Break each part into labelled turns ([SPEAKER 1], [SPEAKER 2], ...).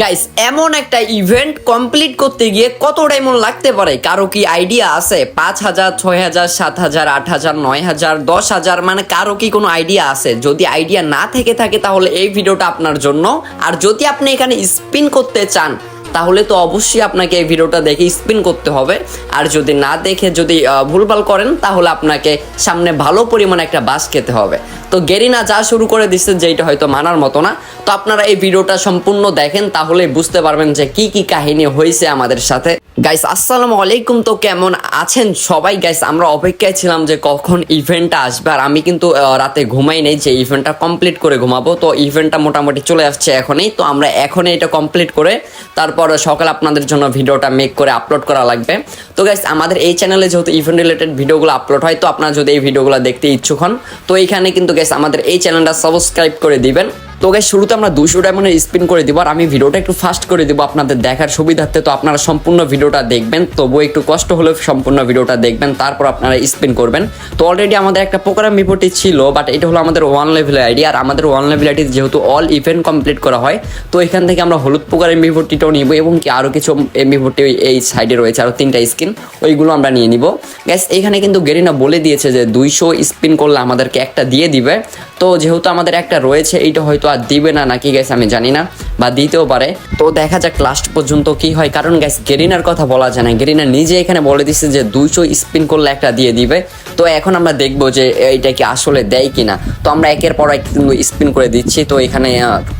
[SPEAKER 1] Guys এমন একটা event complete করতে গিয়ে কত ডায়মন্ড লাগতে পারে? কারও কি আইডিয়া আছে? পাঁচ হাজার, ছয় হাজার, সাত হাজার, আট হাজার, নয় হাজার, দশ হাজার মানে কারও কি কোনো আইডিয়া আছে? যদি আইডিয়া না থেকে থাকে তাহলে এই ভিডিওটা আপনার জন্য। আর যদি আপনি এখানে স্পিন করতে চান, তাহলে তো অবশ্যই আপনাকে এই ভিডিওটা দেখে স্পিন করতে হবে। আর যদি না দেখে, যদি ভুলভাল করেন, তাহলে আপনাকে সামনে ভালো পরিমাণে একটা বাস খেতে হবে। তো গেরিনা যা শুরু করে দিচ্ছে যেটা হয়তো মানার মতো না, তো আপনারা এই ভিডিওটা সম্পূর্ণ দেখেন, তাহলে বুঝতে পারবেন যে কি কি কাহিনী হয়েছে আমাদের সাথে। গাইস আসসালামু আলাইকুম, তো কেমন আছেন সবাই? গাইস আমরা অপেক্ষায় ছিলাম যে কখন ইভেন্টটা আসবে, আর আমি কিন্তু রাতে ঘুমাই নেই, যে ইভেন্টটা কমপ্লিট করে ঘুমাবো, তো ইভেন্টটা মোটামুটি চলে আসছে এখনই, তো আমরা এখনই এটা কমপ্লিট করে তারপর সকাল আপনাদের জন্য ভিডিওটা মেক করে আপলোড করা লাগবে। তো গাইস আমাদের এই চ্যানেলে যেহেতু ইভেন্ট রিলেটেড ভিডিওগুলো আপলোড হয়, তো আপনারা যদি এই ভিডিওগুলো দেখতে ইচ্ছুক হন, তো এইখানে কিন্তু গাইস আমাদের এই চ্যানেলটা সাবস্ক্রাইব করে দিবেন। তো গাইস শুরুতে আমরা দুশো ডায়মন্ডের স্পিন করে দিব আর আমি ভিডিওটা একটু ফাস্ট করে দিব আপনাদের দেখার সুবিধার্থে। তো আপনারা সম্পূর্ণ ভিডিওটা দেখবেন, তবুও একটু কষ্ট হলেও সম্পূর্ণ ভিডিওটা দেখবেন, তারপর আপনারা স্পিন করবেন। তো অলরেডি আমাদের একটা প্রোগ্রাম রিপোর্টই ছিল বাট এটা হলো আমাদের ওয়ান লেভেল আইডি আর আমাদের ওয়ান লেভেল আইডি যেহেতু অল ইভেন্ট কমপ্লিট করা হয়, তো এখান থেকে আমরা হলুদ পোকার এমবি ভর্তিটাও নিব এবং কি আরও কিছু এমবি এই সাইডে রয়েছে আরও তিনটা স্কিন ওইগুলো আমরা নিয়ে নিব। গ্যাস এখানে কিন্তু গেরিনা বলে দিয়েছে যে দুইশো স্পিন করলে আমাদেরকে একটা দিয়ে দিবে। তো যেহেতু আমাদের একটা রয়েছে, এইটা হয়তো আর দিবে না নাকি গ্যাস আমি জানি না, বা দিতেও পারে। তো দেখা যাক লাস্ট পর্যন্ত কি হয়। কারণ গ্যাস গেরিনার কথা বলা যায় না। গেরিনা নিজে এখানে বলে দিচ্ছে যে দুইশো স্পিন করলে একটা দিয়ে দিবে। তো এখন আমরা দেখব যে এইটা কি আসলে দেয় কিনা। তো আমরা একের পর এক স্পিন করে দিচ্ছি। তো এখানে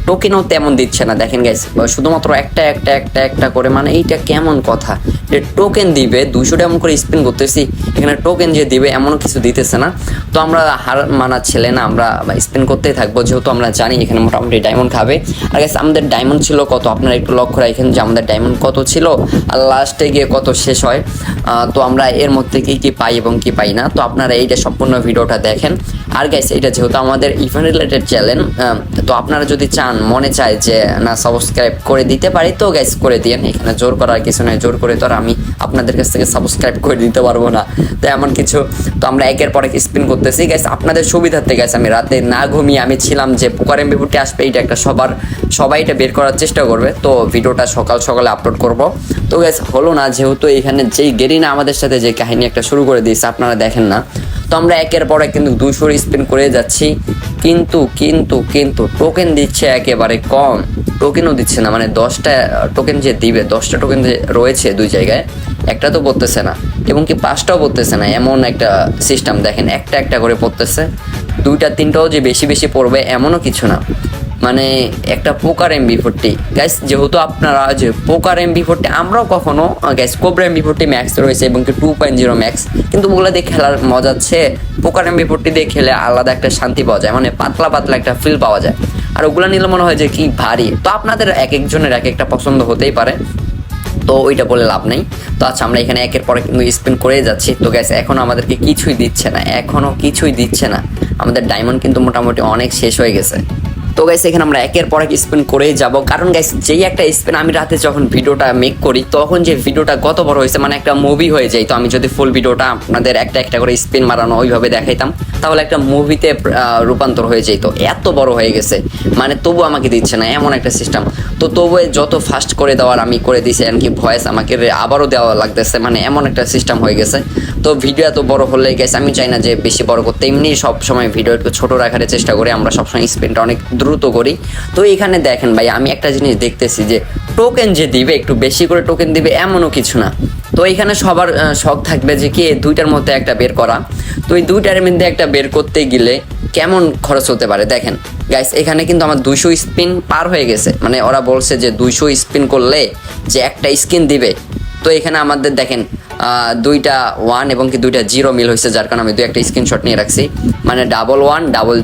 [SPEAKER 1] টোকেনও তেমন দিচ্ছে না। দেখেন গ্যাস শুধুমাত্র একটা একটা একটা একটা করে। মানে এইটা কেমন কথা? যে টোকেন দিবে, দুইশো এমন করে স্পিন করতেছি, এখানে টোকেন যে দিবে এমনও কিছু দিতেছে না। তো আমরা হার মানা ছেলে না, আমরা স্পিন করতেই থাকব, যেহেতু আমরা জানি এখানে মোটামুটি ডায়মন্ড খাবে। আর গাইস আমাদের ডায়মন্ড ছিল কত? আপনারা একটু লক্ষ্য রাখেন যে আমাদের ডায়মন্ড কত ছিল, আর লাস্টে গিয়ে কত শেষ হয়। তো আমরা এর মধ্যে কি কি পাই এবং কি পাই না? তো আপনারা এইটা সম্পূর্ণ ভিডিওটা দেখেন। আর গাইস এটা যেহেতু আমাদের ইভেন্ট রিলেটেড চ্যানেল তো আপনারা যদি চান, মনে চায় যে না সাবস্ক্রাইব করে দিতে পারি, তো গাইস করে দিন এখানে জোর করার কিছু নয় জোর করে তো আর আমি আপনাদের কাছ থেকে সাবস্ক্রাইব করে দিতে পারব না। তো এমন কিছু, তো আমরা একের পর এক স্পিন করতেছি। গাইস আপনাদের সুবিধার্থে গাইস আমি রাতে না ঘুমিয়ে আমি ছিলাম যে পোকার এমবি ফুটে আসবে এইটা একটা সবার, সবাই এটা বের করার চেষ্টা করবে। তো ভিডিওটা সকাল সকালে আপলোড করব। তো গাইস হলো না, যেহেতু এখানে যেই গেরিনা আমাদের সাথে যে কাহিনী একটা শুরু করে দিয়েছে, আপনারা দেখেন না। তো আমরা একের পর এক কিন্তু দুশোর স্পিন করে যাচ্ছি। কিন্তু কিন্তু কিন্তু টোকেন দিচ্ছে একেবারে কম। টোকেনও দিচ্ছে না মানে দশটা টোকেন যে দিবে, দশটা টোকেন যে রয়েছে দুই জায়গায়, একটা তো পড়তেছে না। এবং কি পাঁচটাও পড়তেছে না, এমন একটা সিস্টেম দেখেন, একটা একটা করে পড়তেছে। দুইটা, তিনটাও যে বেশি বেশি পড়বে এমনও কিছু না। মানে একটা পোকার এমবি ফোরটি গ্যাস যেহেতু আপনারা যে পোকার এমবি ফোরটি আমরাও কখনো gas cobra MB forty max রয়েছে এবং কি টু পয়েন্ট জিরো ম্যাক্স কিন্তু ওগুলো দিয়ে খেলার মজা আছে পোকার এমবি ফোরটি দিয়ে খেলে আলাদা একটা শান্তি পাওয়া যায় মানে পাতলা পাতলা একটা ফিল পাওয়া যায়। আর ওগুলো নিলে মনে হয় যে কি ভারী। তো আপনাদের এক একজনের এক একটা পছন্দ হতেই পারে। তো ওইটা বলে লাভ নেই। তো আচ্ছা আমরা এখানে একের পরে কিন্তু স্পিন করে যাচ্ছি। তো গ্যাস এখনও আমাদেরকে কিছুই দিচ্ছে না এখনও কিছুই দিচ্ছে না। আমাদের ডায়মন্ড কিন্তু মোটামুটি অনেক শেষ হয়ে গেছে। তো গাইস এখানে আমরা একের পর এক স্পিন করেই যাব। কারণ গাইস যেই একটা স্পিন আমি রাতে যখন ভিডিওটা মেক করি, তখন যে ভিডিওটা কত বড় হয়েছে মানে একটা মুভি হয়ে যায়। তো আমি যদি ফুল ভিডিওটা আপনাদের একটা একটা করে স্পিন মারানো ওইভাবে দেখাইতাম, তাহলে একটা মুভিতে রূপান্তর হয়ে যেত এত বড় হয়ে গেছে। মানে তবু আমাকে দিচ্ছে না, এমন একটা সিস্টেম তো তবু যত ফাস্ট করে দেওয়ার আমি করে দিয়েছি, এমনকি ভয়েস আমাকে আবারও দেওয়া লাগতেছে। মানে এমন একটা সিস্টেম হয়ে গেছে। তো ভিডিও এত বড় হলে গেছে আমি চাই না যে বেশি বড় করতে। এমনি সব সময় ভিডিও একটু ছোট রাখার চেষ্টা করি। আমরা সবসময় স্পিনটা অনেক দ্রুত করি। তো এখানে দেখেন ভাই, আমি একটা জিনিস দেখতেছি যে টোকেন যে দিবে, একটু বেশি করে টোকেন দিবে এমনও কিছু না। তো এখানে সবার শখ থাকবে যে কি, দুইটার মধ্যে একটা বের করা। তো এই দুইটার মধ্যে একটা বের করতে গেলে কেমন খরচ হতে পারে? দেখেন গাইস এখানে কিন্তু আমার দুইশো স্পিন পার হয়ে গেছে। মানে ওরা বলছে যে দুইশো স্পিন করলে যে একটা স্কিন দিবে তো এখানে আমাদের দেখেন দুইটা ওয়ান এবং কি দুইটা জিরো মিল হয়েছে, যার কারণে আমি দুই একটা স্ক্রিনশট নিয়ে রাখছি। মানে double one double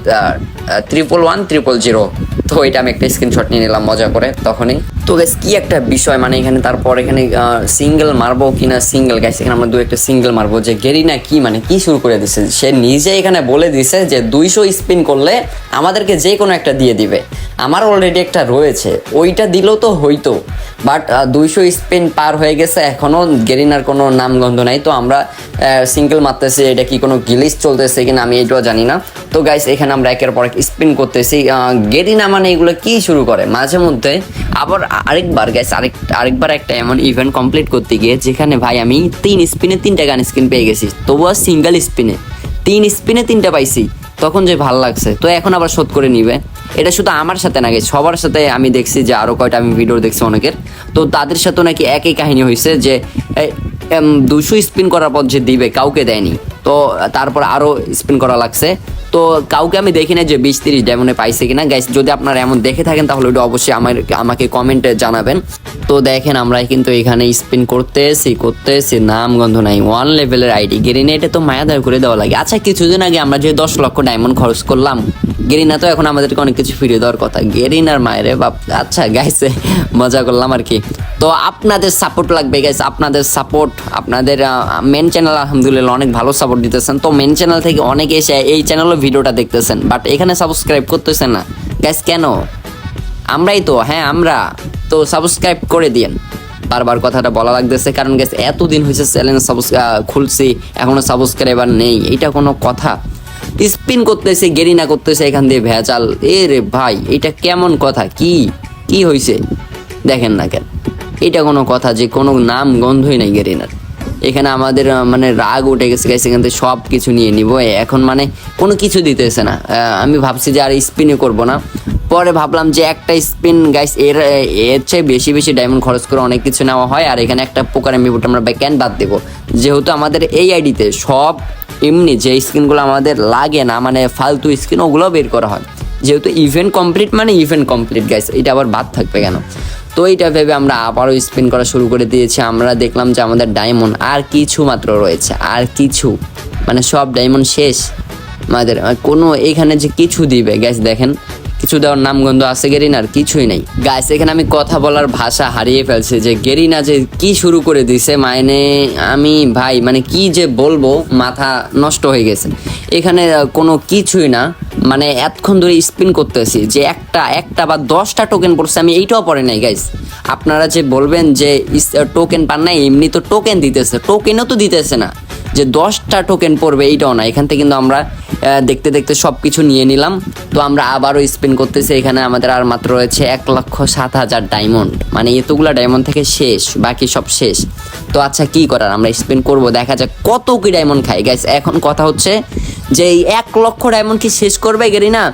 [SPEAKER 1] triple one triple zero তো এটা আমি একটা স্ক্রিনশট নিয়ে নিলাম মজা করে তখনই। তো গ্যাস কি একটা বিষয় মানে এখানে তারপর এখানে সিঙ্গেল মারবো কিনা সিঙ্গেল গ্যাস এখানে আমরা দু একটা সিঙ্গেল মারবো। যে গেরিনা কি মানে কি শুরু করে দিছে? সে নিজে এখানে বলে দিছে যে দুইশো স্পিন করলে আমাদেরকে যে কোনো একটা দিয়ে দিবে। আমার অলরেডি একটা রয়েছে। ওইটা দিলেও তো হইতো। বাট দুইশো স্পিন পার হয়ে গেছে এখনও গেরিনার কোনো নামগন্ধ নাই। তো আমরা সিঙ্গেল মারতেছি, এটা কি কোনো গিলিস চলতেছে কিনা আমি এটাও জানি না। তো গাইস এখানে আমরা একের পর এক স্পিন করতেছি। গেরিনা মানে এগুলো কি শুরু করে? মাঝে মধ্যে আবার আরেকবার গাইস আরেক আরেকবার একটা এমন ইভেন্ট কমপ্লিট করতে গিয়ে, যেখানে ভাই আমি তিন স্পিনে তিনটা গান স্পিন পেয়ে গেছি। তবুও সিঙ্গেল স্পিনে তিন স্পিনে তিনটা পাইছি। তখন যে ভালো লাগছে। তো এখন আবার শোধ করে নিবে। এটা শুধু আমার সাথে নাকি সবার সাথে আমি দেখছি যে আরও কয়টা আমি ভিডিও দেখছি অনেকের। তো তাদের সাথে নাকি একই কাহিনী হয়েছে যে দুশো স্পিন করার পর যে দিবে, কাউকে দেয়নি। তো তারপর আরও স্পিন করা লাগছে। তো কাউকে আমি দেখি না যে বিশ তিরিশ ডায়মন্ডে পাইছে কিনা। গাইস যদি আপনারা এমন দেখে থাকেন, তাহলে ওটা অবশ্যই আমার আমাকে কমেন্টে জানাবেন। তো দেখেন আমরা কিন্তু এখানে স্পিন করতে এসি করতে এসি নাম, গন্ধ নাই। ওয়ান লেভেলের আইডি গেরিনেটে তো মায়াদার করে দেওয়া লাগে। আচ্ছা কিছুদিন আগে আমরা যে দশ লক্ষ ডায়মন্ড খরচ করলাম গেরিনা তো এখন আমাদেরকে অনেক কিছু ফিরিয়ে দেওয়ার কথা। গেরিনার মায়েরে বাপ। আচ্ছা গাইছে মজা করলাম আর কি। তো আপনাদের সাপোর্ট লাগবে গাইস আপনাদের সাপোর্ট আপনাদের মেন চ্যানেল আলহামদুলিল্লাহ, অনেক ভালো সাপোর্ট দিতেছেন। তো মেন চ্যানেল থেকে অনেকে এসে এই চ্যানেলে ভিডিওটা দেখতেছেন বাট এখানে সাবস্ক্রাইব করতেছেন না। গাইস কেন? আমরাই তো হ্যাঁ আমরা। তো সাবস্ক্রাইব করে দিয়েন। বারবার কথাটা বলা লাগতেছে, কারণ গেছে এতদিন হয়েছে চ্যানেল খুলছি, এখনও সাবস্ক্রাইবার নেই। এটা কোনো কথা। স্পিন করতেছে, গেরিনা করতেছে এখান দিয়ে, ভেজাল। এ রে ভাই, এটা কেমন কথা? কি? কি হয়েছে দেখেন না কেন। এটা কোনো কথা যে কোনো নাম গন্ধই নাই গেরিনার। এখানে আমাদের মানে রাগ উঠে গেছে গেছে এখান থেকে সব কিছু নিয়ে নিব। এখন মানে কোনো কিছু দিতে দিতেছে না। আমি ভাবছি যে আর স্পিনে করব না। পরে ভাবলাম যে একটা স্পিন গাইস এর এর চেয়ে বেশি বেশি ডায়মন্ড খরচ করে অনেক কিছু নেওয়া হয়। আর এখানে একটা পোকার এমবিপুট আমরা ব্যাকেন্ড বাদ দেবো। যেহেতু আমাদের এই আইডিতে সব এমনি যে স্কিনগুলো আমাদের লাগে না মানে ফালতু স্কিন ওগুলো বের করা হয়। যেহেতু ইভেন্ট কমপ্লিট মানে ইভেন্ট কমপ্লিট গাইস এটা আবার বাদ থাকবে কেন? তো এইটা ভেবে আমরা আবারও স্পিন করা শুরু করে দিয়েছি। আমরা দেখলাম যে আমাদের ডায়মন্ড আর কিছু মাত্র রয়েছে। আর কিছু মানে সব ডায়মন্ড শেষ। আমাদের, কোনো এখানে যে কিছু দিবে গ্যাস দেখেন। কিছু দেওয়ার নামগন্ধ আছে গেরিনার, কিছুই নাই। গাইস এখানে আমি কথা বলার ভাষা হারিয়ে ফেলছি যে গেরিনা যে কি শুরু করে দিছে মানে আমি ভাই মানে কি যে বলব, মাথা নষ্ট হয়ে গেছে। এখানে কোনো কিছুই না মানে এতক্ষণ ধরে স্পিন করতেছি যে একটা একটা বা দশটা টোকেন পড়ছে, আমি এইটাও পড়ে নাই গাইস আপনারা যে বলবেন যে টোকেন পান নাই, এমনি তো টোকেন দিতেছে টোকেনও তো দিতেছে না। যে দশটা টোকেন পড়বে, এইটাও না। এখান থেকে কিন্তু আমরা দেখতে দেখতে সব কিছু নিয়ে নিলাম। তো আমরা আবারও স্পেন করতেছি। এখানে আমাদের আর মাত্র রয়েছে এক লক্ষ সাত হাজার ডায়মন্ড মানে এতগুলা ডায়মন্ড থেকে শেষ, বাকি সব শেষ। তো আচ্ছা কি করার? আমরা স্পেন করব, দেখা যাক কত কি ডায়মন্ড খাই। গাইস এখন কথা হচ্ছে যে এই এক লক্ষ ডায়মন্ড কি শেষ করবে গেরি না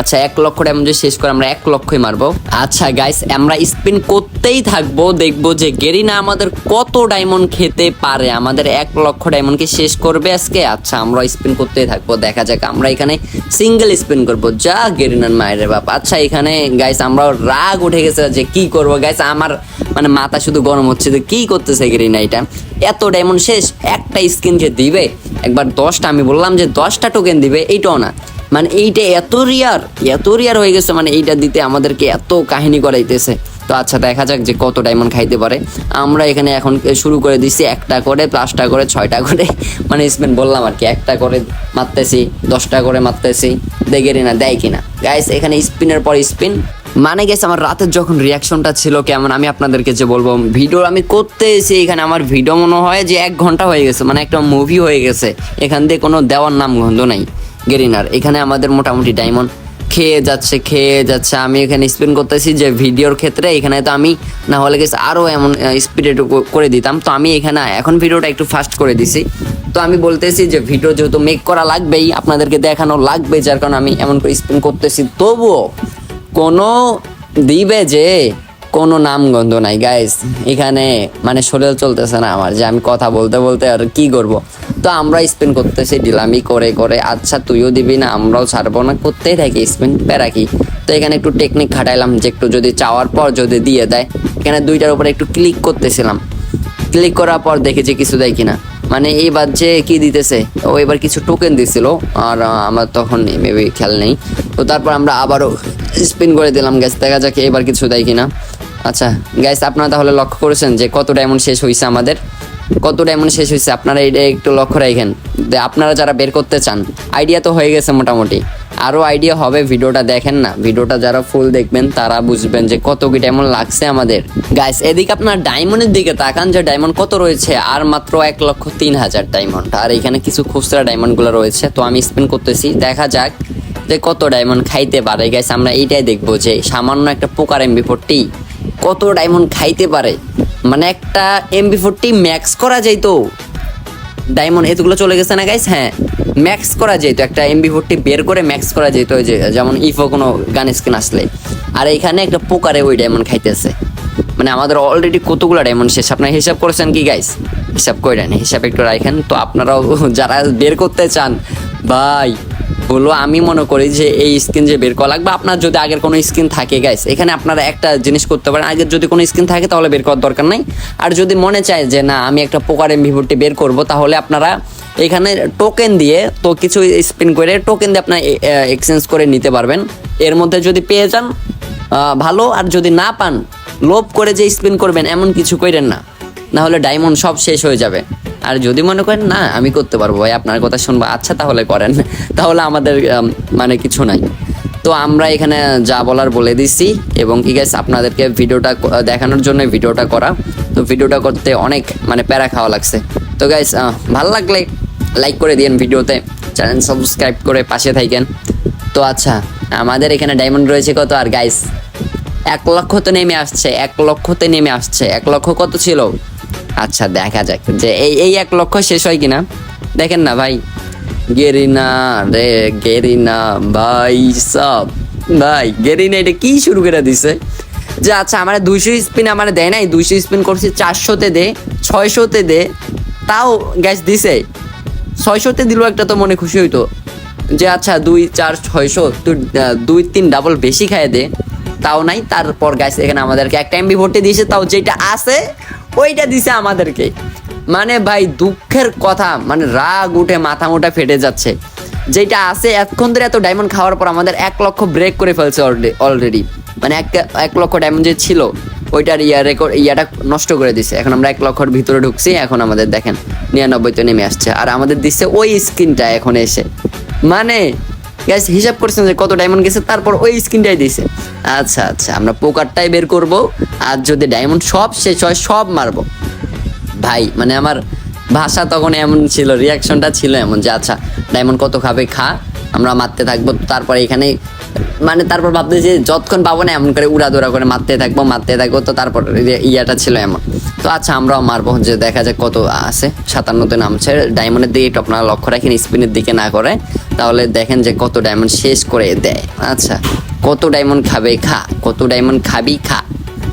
[SPEAKER 1] আচ্ছা এক লক্ষ ডায়মন্ড যে শেষ করে আমরা এক লক্ষই মারবো। আচ্ছা গাইস আমরা স্পিন করতেই থাকব, দেখব যে গেরিনা আমাদের কত ডায়মন্ড খেতে পারে, আমাদের এক লক্ষ ডায়মন্ড কি শেষ করবে আজকে? আচ্ছা আমরা স্পিন করতেই থাকব, দেখা যাক, আমরা এখানে সিঙ্গেল স্পিন করব। যা, গেরিনার মায়ের বাপ। আচ্ছা এখানে গাইস আমরা রাগ উঠে গেছে যে কি করব গাইস আমার মানে মাথা শুধু গরম হচ্ছে যে কি করতেছে গেরিনা এটা? এত ডায়মন্ড শেষ, একটা স্কিন যে দিবে? একবার দশটা, আমি বললাম যে দশটা টোকেন দিবে, এইটাও না। মানে এইটা এত রিয়ার এত রিয়ার হয়ে গেছে মানে এইটা দিতে আমাদেরকে এত কাহিনী করাইতেছে। তো আচ্ছা দেখা যাক যে কত ডায়মন্ড খাইতে পারে। আমরা এখানে এখন শুরু করে দিছি, একটা করে, পাঁচটা করে, ছয়টা করে। মানে স্পেন বললাম আর কি, একটা করে মারতেছি, দশটা করে মারতেছি। দেখে না দেয় কিনা। গাইস এখানে স্পিনের পর স্পিন মানে গেছে আমার রাতের যখন রিয়াকশনটা ছিল কেমন, আমি আপনাদেরকে যে বলব ভিডিও আমি করতে এসে এখানে আমার ভিডিও মনে হয় যে এক ঘণ্টা হয়ে গেছে মানে একটা মুভি হয়ে গেছে। এখান দিয়ে কোনো দেওয়ার নাম গন্ধ নাই, গেরিনার। এখানে আমাদের মোটামুটি ডায়মন্ড খেয়ে যাচ্ছে খেয়ে যাচ্ছে। আমি এখানে স্পিন করতেছি যে ভিডিওর ক্ষেত্রে, এখানে তো আমি না হলে গেছে আরও এমন স্পিড করে দিতাম। তো আমি এখানে, এখন ভিডিওটা একটু ফাস্ট করে দিছি। তো আমি বলতেছি যে ভিডিও যেহেতু মেক করা লাগবেই, আপনাদেরকে দেখানো লাগবে, যার কারণে আমি এমন করে স্পিন করতেছি। তবুও কোনো দিবে যে কোনো নামগন্ধ নাই গাইস এখানে মানে শরীর চলতেছে না আমার, যে আমি কথা বলতে বলতে আর কি করব? তো আমরা স্পিন করতেছি ডিলামি করে করে আচ্ছা তুইও দিবি না, আমরাও ছাড়বো না, করতেই থাকি স্পিন প্যারা কি তো এখানে একটু টেকনিক খাটাইলাম যে একটু যদি চাওয়ার পর যদি দিয়ে দেয়, এখানে দুইটার উপরে একটু ক্লিক করতেছিলাম। ক্লিক করার পর দেখেছি কিছু দেয় কিনা। মানে এইবার যে কি দিতেছে, ও এবার কিছু টোকেন দিছিল, আর আমার তখন মেবি খেয়াল নেই। তো তারপর আমরা আবারও স্পিন করে দিলাম গ্যাস দেখা যাক এবার কিছু দেয় কিনা। আচ্ছা গ্যাস আপনারা তাহলে লক্ষ্য করেছেন যে কত ডায়মন্ড শেষ হয়েছে আমাদের। কত ডায়মন্ড শেষ হয়েছে? আপনারা এটা একটু লক্ষ্য রাখেন। আপনারা যারা বের করতে চান আইডিয়া তো হয়ে গেছে মোটামুটি। আরও আইডিয়া হবে, ভিডিওটা দেখেন না। ভিডিওটা যারা ফুল দেখবেন, তারা বুঝবেন যে কত কি ডায়মন্ড লাগছে আমাদের। গাইস এদিকে আপনার ডায়মন্ডের দিকে তাকান যে ডায়মন্ড কত রয়েছে, আর মাত্র এক লক্ষ তিন হাজার ডায়মন্ড আর এখানে কিছু খুচরা ডায়মন্ডগুলো রয়েছে, তো আমি স্পেন করতেছি। দেখা যাক যে কত ডায়মন্ড খাইতে পারে। গাইস আমরা এইটাই দেখব যে সামান্য একটা পোকার এমবি ফোরটি কত ডায়মন্ড খাইতে পারে। মানে একটা এমবি ফোরটি ম্যাক্স করা যাইতো। ডায়মন্ড এতগুলো চলে গেছে না গাইস হ্যাঁ ম্যাক্স করা যেত একটা এমবি ফোরটি বের করে ম্যাক্স করা যেত যে, যেমন ইফো কোনো গান স্কিন আসলে। আর এখানে একটা পোকারে ওই ডায়মন্ড খাইতেছে। মানে আমাদের অলরেডি কতগুলো ডায়মন্ড শেষ। আপনারা হিসাব করেছেন কি গাইস হিসাব করে নেন, হিসাব একটু রাখেন তো আপনারাও, যারা বের করতে চান, ভাই হলো আমি মনে করি যে এই স্কিন যে বের করা লাগবে, আপনার যদি আগের কোনো স্কিন থাকে গাইস এখানে আপনারা একটা জিনিস করতে পারেন, আগের যদি কোনো স্কিন থাকে তাহলে বের করার দরকার নাই। আর যদি মনে চায় যে না, আমি একটা পোকার এমভিভোটি বের করব, তাহলে আপনারা এখানে টোকেন দিয়ে তো কিছু স্পিন করে টোকেন দিয়ে আপনার এক্সচেঞ্জ করে নিতে পারবেন। এর মধ্যে যদি পেয়ে যান ভালো, আর যদি না পান, লোভ করে যে স্পিন করবেন, এমন কিছু করেন না। নাহলে ডায়মন্ড সব শেষ হয়ে যাবে। আর যদি মনে করেন, না, আমি করতে পারব ভাই, আপনার কথা শুনব আচ্ছা তাহলে করেন। তাহলে আমাদের মানে কিছু নাই। তো আমরা এখানে যা বলার বলে দিছি এবং কি গাইস আপনাদেরকে ভিডিওটা দেখানোর জন্য ভিডিওটা করা। তো ভিডিওটা করতে অনেক মানে প্যারা খাওয়া লাগছে। তো গাইস ভালো লাগলে লাইক করে দিন ভিডিওতে, চ্যানেল সাবস্ক্রাইব করে পাশে থাকেন। তো আচ্ছা আমাদের এখানে ডায়মন্ড রয়েছে কত? আর গাইস এক লক্ষতে নেমে আসছে, এক লক্ষতে নেমে আসছে, এক লক্ষ কত ছিল? আচ্ছা দেখা যাক যে এই এই এক লক্ষ শেষ হয় কিনা। দেখেন না ভাই। গেরিনা, রে গেরিনা, ভাই সব। ভাই, গেরিনা এটা কি শুরু করে দিছে? যে আচ্ছা আমার দুইশো স্পিন আমার দেয় নাই, দুইশো স্পিন করছি, চারশোতে দে, ছয়শোতে দে। তাও গ্যাস দিছে। ছয়শোতে দিল একটা তো মনে খুশি হইতো। যে আচ্ছা দুই, চার, ছয়শো তুই দুই, তিন ডাবল বেশি খাইয়ে দে। তাও নাই, তারপর গ্যাস এখানে আমাদেরকে একটা এমবি ভোটে দিয়েছে, তাও যেটা আছে ওইটা দিছে আমাদেরকে। মানে ভাই, দুঃখের কথা মানে রাগ উঠে মাথা মোটা ফেটে যাচ্ছে। যেটা আছে, এতক্ষণ ধরে এত ডায়মন্ড খাওয়ার পর আমাদের এক লক্ষ ব্রেক করে ফেলছে অলরেডি মানে এক এক লক্ষ ডায়মন্ড যে ছিল, ওইটার ইয়া রেকর্ড ইয়াটা নষ্ট করে দিছে। এখন আমরা এক লক্ষর ভিতরে ঢুকছি, এখন আমাদের দেখেন, নিরানব্বইতে নেমে আসছে। আর আমাদের দিচ্ছে ওই স্ক্রিনটা এখন এসে। মানে গ্যাস হিসাব করছেন যে কত ডায়মন্ড গেছে, তারপর ওই স্ক্রিনটাই দিয়েছে আচ্ছা আচ্ছা আমরা পোকারটাই বের করব। আর যদি ডায়মন্ড সব শেষ হয়, সব মারবো। ভাই মানে আমার ভাষা তখন এমন ছিল রিয়াকশনটা ছিল এমন যে আচ্ছা ডায়মন্ড কত খাবে, খা। আমরা মারতে থাকব, তারপরে এখানে মানে তারপর ভাবতে যে, যতক্ষণ পাবো না, এমন করে উড়া দৌড়া করে মারতে থাকব মারতে থাকব, তো তারপর ইয়াটা ছিল এমন। তো আচ্ছা আমরাও মারবো। যে দেখা যাক কত আছে। সাতান্নতে নামছে। ডায়মন্ডের দিকে একটু আপনারা লক্ষ্য রাখেন স্পিনের দিকে না করে। তাহলে দেখেন যে কত ডায়মন্ড শেষ করে দেয়। আচ্ছা কত ডায়মন্ড খাবে? খা। কত ডায়মন্ড খাবি? খা।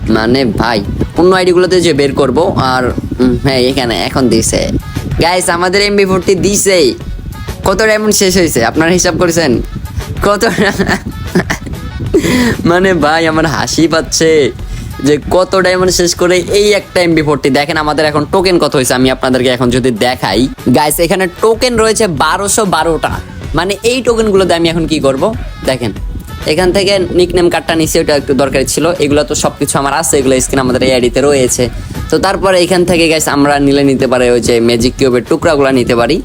[SPEAKER 1] মানে ভাই অন্য আইডিগুলোতে যে বের করব, আর হ্যাঁ এখানে, এখন দিছে। গাইস আমাদের এমবি ফোরটি দিছে। কত ডায়মন্ড শেষ হয়েছে? আপনারা হিসাব করেছেন? কত? মানে ভাই, আমার হাসি পাচ্ছে। যে কত ডায়মন্ড শেষ করে এই একটা এমবি ফোরটি দেখেন আমাদের এখন টোকেন কত হয়েছে, আমি আপনাদেরকে এখন যদি দেখাই। গাইস এখানে টোকেন রয়েছে বারোশো বারোটা। মানে এই টোকেনগুলোতে আমি এখন কি করব? দেখেন, এখান থেকে নিকনেম কার্ডটা নিচে ওটা একটু দরকারি ছিল। এগুলো তো সব কিছু আমার আছে, এগুলো স্ক্রিন আমাদের এই আইডিতে রয়েছে। তো তারপরে এখান থেকে গাইস আমরা নিলে নিতে পারি ওই যে ম্যাজিক কিউবের টুকরাগুলো নিতে পারি।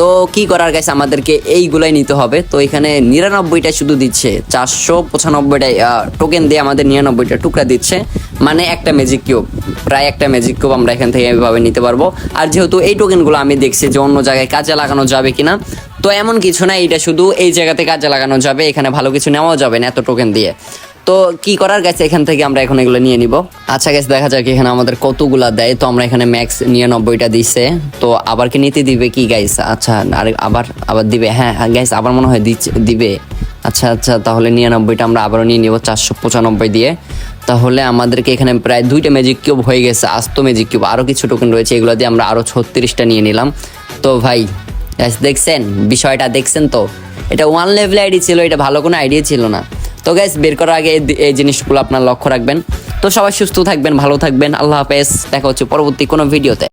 [SPEAKER 1] তো কি করার গাইস আমাদেরকে এইগুলাই নিতে হবে। তো এখানে নিরানব্বইটা শুধু দিচ্ছে। চারশো পঁচানব্বইটা টোকেন দিয়ে আমাদের নিরানব্বইটা টুকরা দিচ্ছে। মানে একটা ম্যাজিক কিউব প্রায় একটা ম্যাজিক কিউব আমরা এখান থেকে এভাবে নিতে পারব। আর যেহেতু এই টোকেনগুলো আমি দেখছি যে অন্য জায়গায় কাজে লাগানো যাবে কিনা, তো এমন কিছু না এটা শুধু এই জায়গাতে কাজে লাগানো যাবে। এখানে ভালো কিছু নেওয়া যাবে না এত টোকেন দিয়ে। তো কি করার গেছে এখান থেকে আমরা এখন এগুলো নিয়ে নিব। আচ্ছা গেছে দেখা যাক এখানে আমাদের কতগুলা দেয়। তো আমরা এখানে ম্যাক্স নিরানব্বইটা দিছে। তো আবার কি নিতে দিবে কি গাইস আচ্ছা আর আবার আবার দিবে। হ্যাঁ গাইস আবার মনে হয় দিবে। আচ্ছা আচ্ছা তাহলে নিরানব্বইটা আমরা আবারও নিয়ে নিব চারশো পঁচানব্বই দিয়ে। তাহলে আমাদেরকে এখানে প্রায় দুইটা ম্যাজিক কিউব হয়ে গেছে। আস্ত ম্যাজিক কিউব আরও কিছু টোকেন রয়েছে। এগুলো দিয়ে আমরা আরও ছত্রিশটা নিয়ে নিলাম। তো ভাই দেখছেন? বিষয়টা দেখছেন তো? এটা ওয়ান লেভেল আইডি ছিল, এটা ভালো কোনো আইডিয়া ছিল না। তো গ্যাস বের করার আগে এই- জিনিসগুলো আপনার লক্ষ্য রাখবেন। তো সবাই সুস্থ থাকবেন, ভালো থাকবেন, আল্লাহ হাফেজ। দেখা হচ্ছে পরবর্তী কোনো ভিডিওতে।